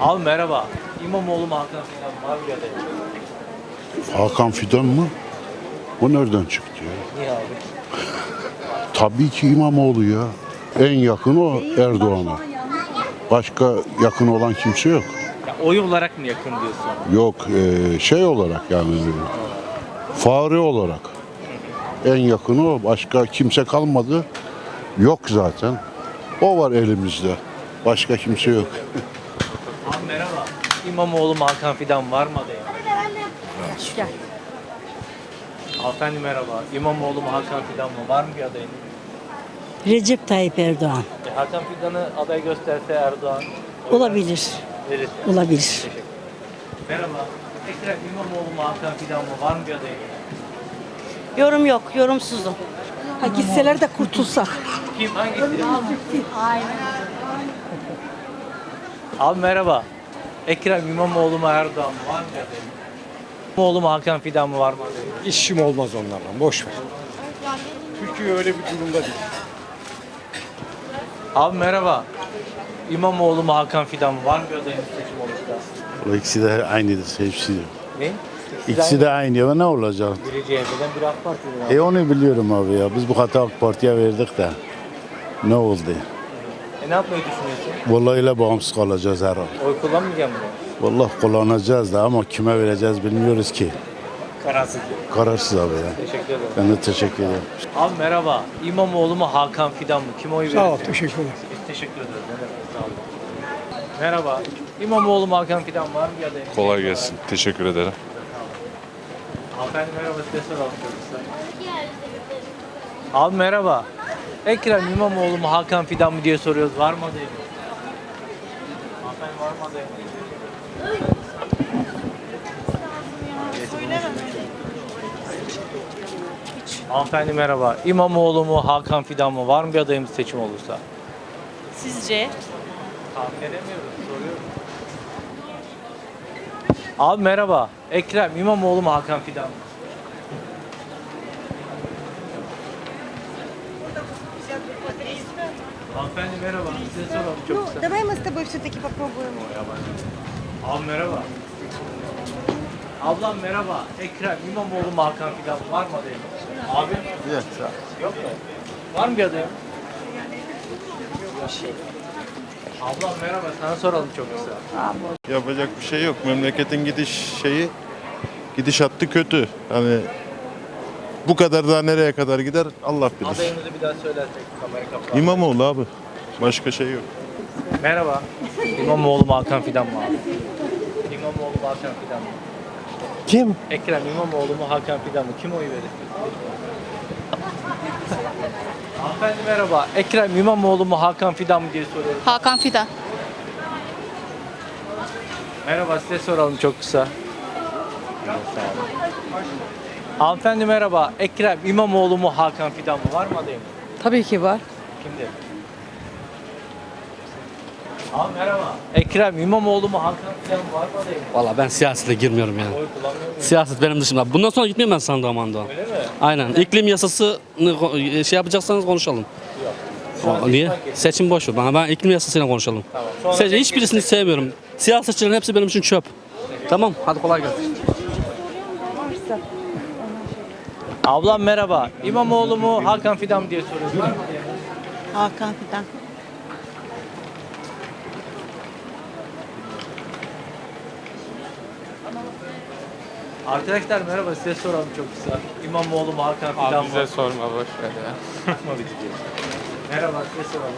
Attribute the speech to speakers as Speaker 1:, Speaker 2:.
Speaker 1: Abi merhaba. İmamoğlu mu Hakan Fidan mı? Var bir?
Speaker 2: Hakan Fidan mı? O nereden çıktı ya?
Speaker 1: Niye abi?
Speaker 2: Tabii ki İmamoğlu ya. En yakın o Erdoğan'a. Başka yakın olan kimse yok.
Speaker 1: Ya oy olarak mı yakın diyorsun?
Speaker 2: Yok e, şey olarak yani fare olarak. En yakını o. Başka kimse kalmadı. Yok zaten. O var elimizde. Başka kimse yok.
Speaker 1: Merhaba. İmamoğlu Hakan Fidan var mı adayım?
Speaker 3: Gel.
Speaker 1: Hanımefendi merhaba. İmamoğlu mu Hakan Fidan mı? Var mı bir adayım?
Speaker 3: Recep Tayyip Erdoğan.
Speaker 1: E, Hakan Fidan'ı aday gösterse Erdoğan
Speaker 3: Olabilir.
Speaker 1: verir.
Speaker 3: Olabilir.
Speaker 1: Teşekkür ederim. Merhaba. Ekrem İmamoğlu mu Hakan Fidan mı? Var mı bir adayım?
Speaker 3: Yorum yok. Yorumsuzum.
Speaker 4: Ha, gitseler de kurtulsak.
Speaker 1: Kim? Hangisi? Abi merhaba. Ekrem İmamoğlu mu Erdoğan mı? Var mı adayım? İmamoğlu mu Hakan Fidan mı? Var mı adayım?
Speaker 5: İşim olmaz onlarla. Boş ver. Türkiye öyle bir durumda değil.
Speaker 1: Abi merhaba. İmamoğlu mu Hakan Fidan mı? Var mı bir adayım seçim olursa?
Speaker 6: O ikisi de aynıdır hepsi.
Speaker 1: Ne?
Speaker 6: İkisi de aynı ya ne olacak?
Speaker 1: Biri CHP'den biri AK Parti'den.
Speaker 6: E onu biliyorum abi ya. Biz bu kadar AK Parti'ye verdik de. Ne oldu?
Speaker 1: Ne yapmayı düşünüyorsun?
Speaker 6: Vallahi öyle bağımsız kalacağız herhalde.
Speaker 1: Oy kullanmayacağım mı?
Speaker 6: Vallahi kullanacağız da ama kime vereceğiz bilmiyoruz ki.
Speaker 1: Kararsız.
Speaker 6: Kararsız abi ya.
Speaker 1: Teşekkür ederim.
Speaker 6: Ben de teşekkür ederim.
Speaker 1: Abi merhaba. İmamoğlu mu Hakan Fidan mı? Kime oy
Speaker 5: Sağ ol,
Speaker 1: verirsin?
Speaker 5: teşekkürler.
Speaker 1: Biz teşekkür ederiz. Ne demek, Sağ olun. Merhaba. İmamoğlu mu Hakan Fidan var mı bir adayım?
Speaker 7: Kolay gelsin. Teşekkür ederim.
Speaker 1: Hanımefendi merhaba size soralım. Abi merhaba. Ekrem İmamoğlu mu Hakan Fidan mı diye soruyoruz. Var mı adayım? Hanımefendi var mı adayım? Hanımefendi merhaba. İmamoğlu mu Hakan Fidan mı? Var mı bir adayımız seçim olursa?
Speaker 3: Sizce?
Speaker 1: Tahmin edemiyorum. Soruyorum. Abi merhaba. Ekrem İmamoğlu mu Hakan Fidan mı? Hanımefendi merhaba. Size soralım çok kısa.
Speaker 4: Давай мы с тобой все-таки попробуем.
Speaker 1: Abi merhaba. Ablam merhaba. Ekrem İmamoğlu mu Hakan Fidan mı? Var mı adayım? Abi? Yok. Yok mu? Var mı bir adayım? Ablam merhaba. Sana soralım çok kısa.
Speaker 8: Yapacak bir şey yok. Memleketin gidiş şeyi gidişatı kötü. Hani bu kadar daha nereye kadar gider Allah bilir.
Speaker 1: Adayımızı bir daha söylersek kamera kapalı.
Speaker 8: İmamoğlu abi. Başka şey yok.
Speaker 1: Merhaba. İmamoğlu mu Hakan Fidan mı abi? İmamoğlu mu Hakan Fidan mı?
Speaker 5: Kim?
Speaker 1: Ekrem İmamoğlu mu Hakan Fidan mı? Kim oy verir? Hanımefendi merhaba. Ekrem İmamoğlu mu Hakan Fidan mı diye soruyorum.
Speaker 9: Hakan Fidan.
Speaker 1: Merhaba size soralım çok kısa. Hanımefendi merhaba. Ekrem İmamoğlu mu Hakan Fidan mı? Var mı adayım?
Speaker 4: Tabii ki var.
Speaker 1: Kimdi? Abi merhaba. Ekrem İmamoğlu mu Hakan Fidan mı? Var mı adayım?
Speaker 10: Valla ben siyasete girmiyorum yani.
Speaker 1: Oy kullanmıyor muyum?
Speaker 10: Siyaset benim dışımda. Bundan sonra gitmeyeyim ben sandığa mandığa.
Speaker 1: Öyle mi?
Speaker 10: Aynen. İklim yasasını ko- şey yapacaksanız konuşalım.
Speaker 1: Şu an
Speaker 10: O, niye?
Speaker 1: seçim
Speaker 10: boş ver. Bana ben iklim yasasıyla konuşalım.
Speaker 1: Tamam. Sonra tek-
Speaker 10: hiçbirisini sevmiyorum. Siyasetçilerin hepsi benim için çöp. Tamam. Hadi kolay gelsin.
Speaker 1: Ablam merhaba. İmamoğlu mu Hakan Fidan mı diye adayım?
Speaker 3: Hakan Fidan.
Speaker 1: Arkadaşlar merhaba size soralım çok kısa. İmamoğlu mu Hakan Fidan mı?
Speaker 7: sorma boş ver ya.
Speaker 1: Merhaba size soralım.